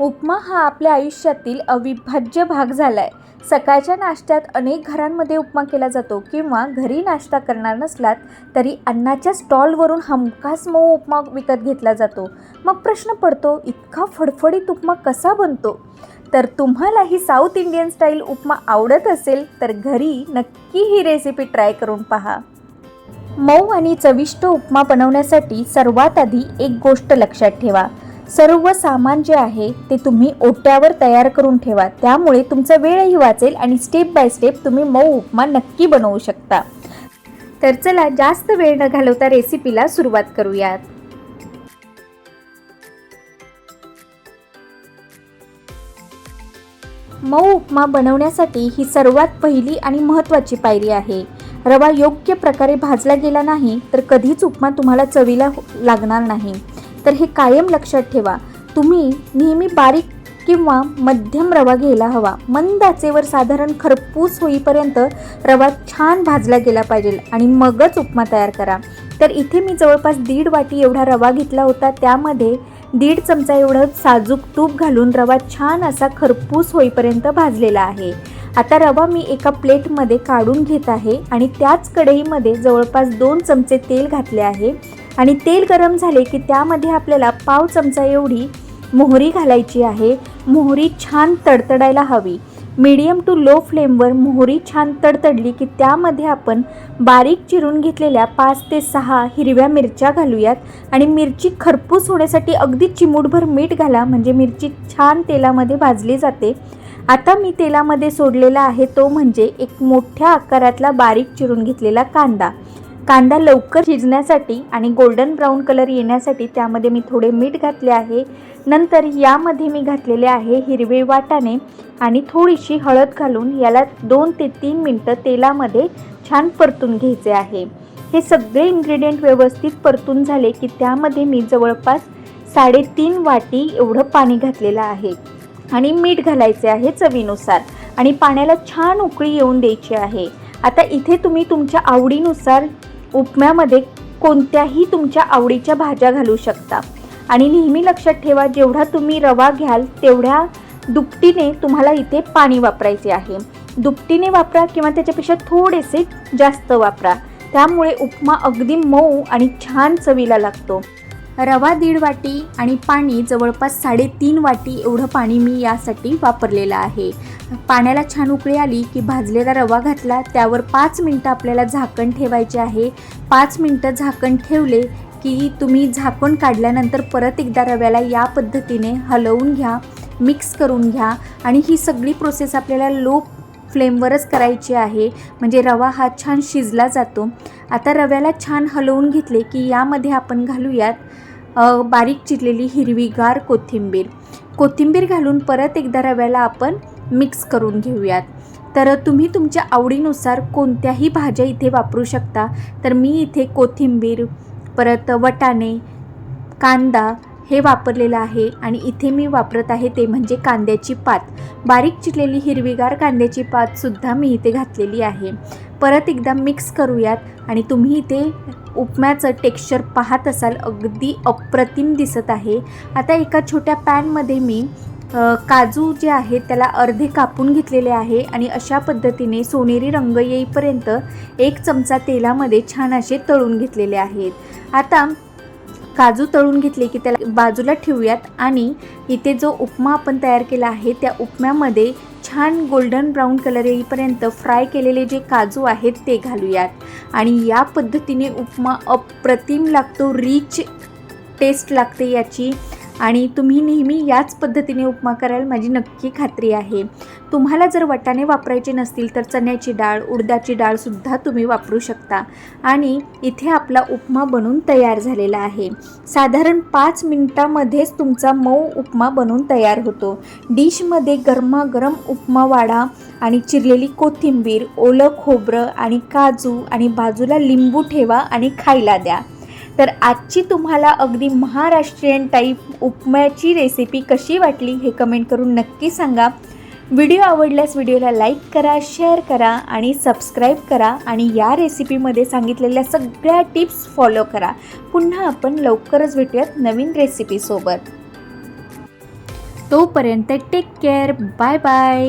उपमा हा आपल्या आयुष्यातील अविभाज्य भाग झाला आहे सकाळच्या नाश्त्यात अनेक घरांमध्ये उपमा केला जातो किंवा घरी नाश्ता करणार नसलात तरी अन्नाच्या स्टॉलवरून हमखास मऊ उपमा विकत घेतला जातो. मग प्रश्न पडतो इतका फडफडीत उपमा कसा बनतो? तर तुम्हालाही साऊथ इंडियन स्टाईल उपमा आवडत असेल तर घरी नक्की ही रेसिपी ट्राय करून पहा. मऊ आणि चविष्ट उपमा बनवण्यासाठी सर्वात आधी एक गोष्ट लक्षात ठेवा. सर्व सामान जे आहे ते तुम्ही ओट्यावर तयार करून ठेवा. त्यामुळे तुमचा वेळही वाचेल आणि स्टेप बाय स्टेप तुम्ही मऊ उपमा नक्की बनवू शकता. तर चला जास्त वेळ न घालवता रेसिपीला सुरुवात करूयात. मऊ उपमा बनवण्यासाठी ही सर्वात पहिली आणि महत्त्वाची पायरी आहे. रवा योग्य प्रकारे भाजला गेला नाही तर कधीच उपमा तुम्हाला चवीला लागणार नाही. तर हे कायम लक्षात ठेवा. तुम्ही नेहमी बारीक किंवा मध्यम रवा घ्यायला हवा. मंद आचेवर साधारण खरपूस होईपर्यंत रवा छान भाजला गेला पाहिजे आणि मगच उपमा तयार करा. तर इथे मी जवळपास दीड वाटी एवढा रवा घेतला होता. त्यामध्ये दीड चमचा एवढं साजूक तूप घालून रवा छान असा खरपूस होईपर्यंत भाजलेला आहे. आता रवा मी एका प्लेटमध्ये काढून घेत आहे आणि त्याच कढईमध्ये जवळपास दोन चमचे तेल घातले आहे. आणि तेल गरम झाले की त्यामध्ये आपल्याला पाव चमचा एवढी मोहरी घालायची आहे. मोहरी छान तडतडायला हवी. मीडियम टू लो फ्लेमवर मोहरी छान तडतडली की त्यामध्ये आपण बारीक चिरून घेतलेल्या पाच ते सहा हिरव्या मिरच्या घालूयात. आणि मिरची खरपूस होण्यासाठी अगदी चिमूटभर मीठ घाला म्हणजे मिरची छान तेलामध्ये भाजली जाते. आता मी तेलामध्ये सोडलेला आहे तो म्हणजे एक मोठ्या आकारातला बारीक चिरून घेतलेला कांदा. कांदा लवकर शिजण्यासाठी आणि गोल्डन ब्राऊन कलर येण्यासाठी त्यामध्ये मी थोडे मीठ घातले आहे. नंतर यामध्ये मी घातलेले आहे हिरवे वाटाणे आणि थोडीशी हळद घालून याला दोन ते तीन मिनटं तेलामध्ये छान परतून घ्यायचे आहे. हे सगळे इन्ग्रेडियंट व्यवस्थित परतून झाले की त्यामध्ये मी जवळपास साडेतीन वाटी एवढं पाणी घातलेलं आहे. आणि मीठ घालायचे आहे चवीनुसार आणि पाण्याला छान उकळी येऊन द्यायची आहे. आता इथे तुम्ही तुमच्या आवडीनुसार उपम्यामध्ये कोणत्याही तुमच्या आवडीच्या भाज्या घालू शकता. आणि नेहमी लक्षात ठेवा जेवढा तुम्ही रवा घ्याल तेवढ्या दुपटीने तुम्हाला इथे पाणी वापरायचे आहे. दुपटीने वापरा किंवा त्याच्यापेक्षा थोडेसे जास्त वापरा. त्यामुळे उपमा अगदी मऊ आणि छान चवीला लागतो. रवा दीड वाटी आणि पाणी जवळपास साडेतीन वाटी एवढं पाणी मी यासाठी वापरलेलं आहे. पाण्याला छान उकळी आली की भाजलेला रवा घातला त्यावर पाच मिनटं आपल्याला झाकण ठेवायचे आहे. पाच मिनटं झाकण ठेवले की तुम्ही झाकण काढल्यानंतर परत एकदा रव्याला या पद्धतीने हलवून घ्या मिक्स करून घ्या आणि ही सगळी प्रोसेस आपल्याला लो फ्लेमवरच करायची आहे. म्हणजे रवा हा छान शिजला जातो. आता रव्याला छान हलवून घेतले की यामध्ये आपण घालूयात बारीक चिरलेली हिरवीगार कोथिंबीर. कोथिंबीर घालून परत एकदा रव्याला आपण मिक्स करून घेऊयात. तर तुम्ही तुमच्या आवडीनुसार कोणत्याही भाज्या इथे वापरू शकता. तर मी इथे कोथिंबीर परत वटाणे कांदा हे वापरलेलं आहे आणि इथे मी वापरत आहे ते म्हणजे कांद्याची पात. बारीक चिरलेली हिरवीगार कांद्याची पातसुद्धा मी इथे घातलेली आहे. परत एकदा मिक्स करूयात आणि तुम्ही इथे उपम्याचं टेक्स्चर पाहत असाल अगदी अप्रतिम दिसत आहे. आता एका छोट्या पॅनमध्ये मी काजू जे आहे त्याला अर्धे कापून घेतलेले आहे आणि अशा पद्धतीने सोनेरी रंग येईपर्यंत एक चमचा तेलामध्ये छान असे तळून घेतलेले आहेत. आता काजू तळून घेतले की त्याला बाजूला ठेवूयात आणि इथे जो उपमा आपण तयार केला आहे त्या उपम्यामध्ये छान गोल्डन ब्राऊन कलर येईपर्यंत फ्राय केलेले जे काजू आहेत ते घालूयात. आणि या पद्धतीने उपमा अप्रतिम लागतो रिच टेस्ट लागते याची. आणि तुम्ही नेहमी याच पद्धतीने उपमा कराल माझी नक्की खात्री आहे. तुम्हाला जर वटाणे वापरायचे नसतील तर चण्याची डाळ उडदाची डाळसुद्धा तुम्ही वापरू शकता. आणि इथे आपला उपमा बनून तयार झालेला आहे. साधारण पाच मिनटामध्येच तुमचा मऊ उपमा बनून तयार होतो. डिशमध्ये गरमागरम उपमा वाढा आणि चिरलेली कोथिंबीर ओलं खोबरं आणि काजू आणि बाजूला लिंबू ठेवा आणि खायला द्या. तर आजची तुम्हाला अगदी महाराष्ट्रीयन टाईप उपम्याची रेसिपी कशी वाटली हे कमेंट करून नक्की सांगा. व्हिडिओ आवडल्यास व्हिडिओला लाईक करा शेअर करा आणि सबस्क्राईब करा आणि या रेसिपीमध्ये सांगितलेल्या सगळ्या टिप्स फॉलो करा. पुन्हा आपण लवकरच भेटूयात नवीन रेसिपीसोबत तोपर्यंत टेक केअर बाय बाय